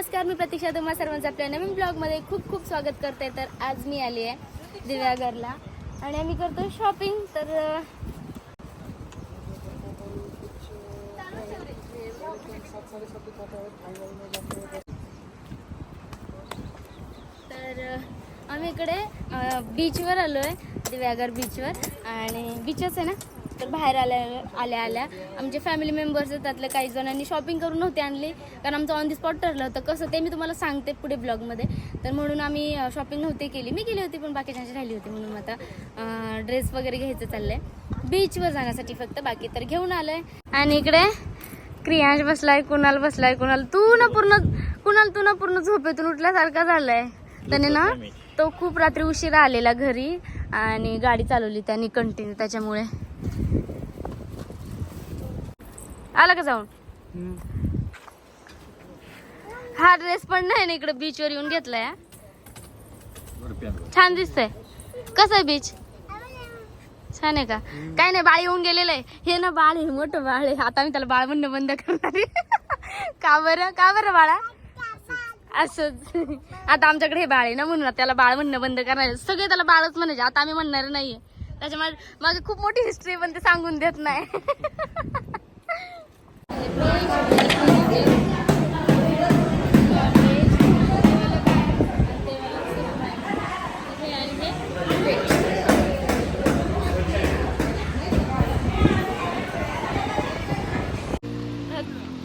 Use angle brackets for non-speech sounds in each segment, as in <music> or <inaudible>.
नमस्कार मी प्रतीक्षा तुम्हा सर्वांचं आपल्या नवीन ब्लॉगमध्ये खूप खूप स्वागत करते. तर आज मी आली आहे दिव्यागरला आणि आम्ही करतो शॉपिंग तर तर आम्ही इकडे बीचवर आलो आहे दिव्यागर बीचवर आणि बीचच आहे ना? तर बाहेर आल्या आल्या आल्या. आमचे फॅमिली मेंबर्स आहेत काही जणांनी शॉपिंग करून नव्हती आणली. कारण आमचं ऑन दी स्पॉट ठरलं होतं. कसं ते मी तुम्हाला सांगते पुढे ब्लॉगमध्ये तर म्हणून आम्ही शॉपिंग नव्हती केली. मी केली होती पण बाकीच्यांची राहिली होती. म्हणून आता ड्रेस वगैरे घ्यायचं चाललंय. बीचवर जाण्यासाठी फक्त. बाकी तर घेऊन आलोय. आणि इकडे क्रियांश बसलाय कुणाल बसलाय. कुणाल तू ना पूर्ण कुणाल तू ना पूर्ण झोपेतून उठल्यासारखा झालाय. त्याने ना तो खूप रात्री उशिरा आलेला घरी. आणि गाडी चालवली त्याने कंटिन्यू त्याच्यामुळे. आला का जाऊन? हा ड्रेस पण नाही ना इकडे बीचवर येऊन घेतलाय. हा. छान दिसतंय. कसं आहे बीच छान आहे का? काय नाही बाळ येऊन गेलेलं आहे. हे ना बाळ आहे मोठं बाळ आहे. आता मी त्याला बाळ म्हणणं बंद करणार आहे. <laughs> का बरं? का बरं बाळा? असंच. आता आमच्याकडे हे बाळ आहे ना म्हणून त्याला बाळ म्हणणं बंद करणार. सगळे त्याला बाळच म्हणायचे. आता आम्ही म्हणणार नाहीये. त्याच्यामुळे माझी खूप मोठी हिस्ट्री पण ते सांगून देत नाही. <laughs>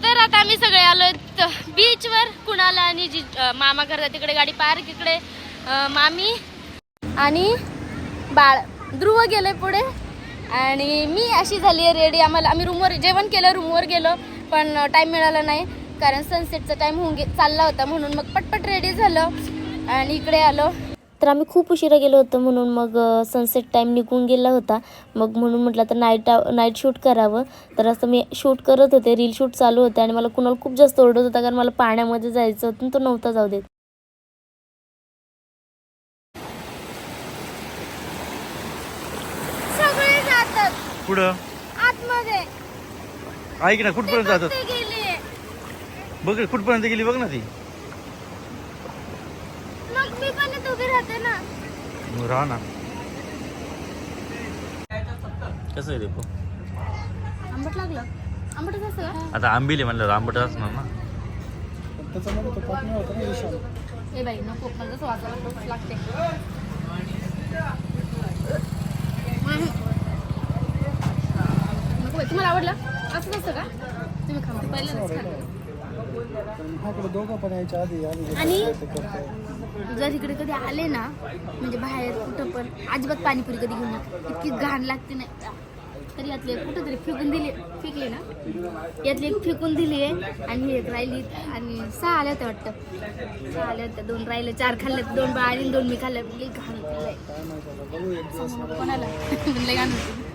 तर आता आम्ही सगळे आलोय बीचवर कुणाला आणि जी मामा करतात तिकडे गाडी पार्क इकडे मामी आणि बाळ. ध्रुव गेले पुढे. आणि मी अशी झाली आहे रेडी आम्हाला आम्ही रूमवर जेवण केलं रूमवर गेलो पण टाईम मिळाला नाही. कारण सनसेटचा टाईम होऊन गे चालला होता म्हणून मग पटपट रेडी झालं आणि इकडे आलो. तर आम्ही खूप उशिरा गेलो होतो म्हणून मग सनसेट टाईम निघून गेला होता. मग म्हणून म्हटलं तर नाईट नाईट शूट करावं. तर असं मी शूट करत होते रील शूट चालू होते आणि मला कुणाला खूप जास्त ओरडत होता कारण मला पाण्यामध्ये जायचं होतं तो नव्हता जाऊ देत सगळे आतमध्ये. ऐक ना कुठपर्यंत जातात? गेले. बघ रे, कुठपर्यंत गेली बघ ना ती. मग मी पण इथे उभी राहते ना. मग राहा ना. कसं आहे रे पो आंबट लागलं. आंबटच असं का? आता आंबिले म्हणलं आंबट असणार ना. ए बाई नको. मला जसं वाचायला खूप लागते तुम्हाला आवडलं? असंच असतं का? तुम्ही खा. दोघं पण यायच्या आधी आणि जर इकडे कधी आले ना म्हणजे बाहेर कुठं पण अजिबात पाणीपुरी कधी घेऊन नका. इतकी घाण लागते नाही तरी यातली कुठं तरी फेकून दिली फेकली ना. यातली एक फेकून दिली आहे आणि ही एक राहिली आणि सहा आल्या होत्या वाटतं. सहा आल्या होत्या. दोन राहिले चार खाल्ले दोन बाळी दोन मी खाल्ले घाण. कोणाला? <laughs> लई घाण होती.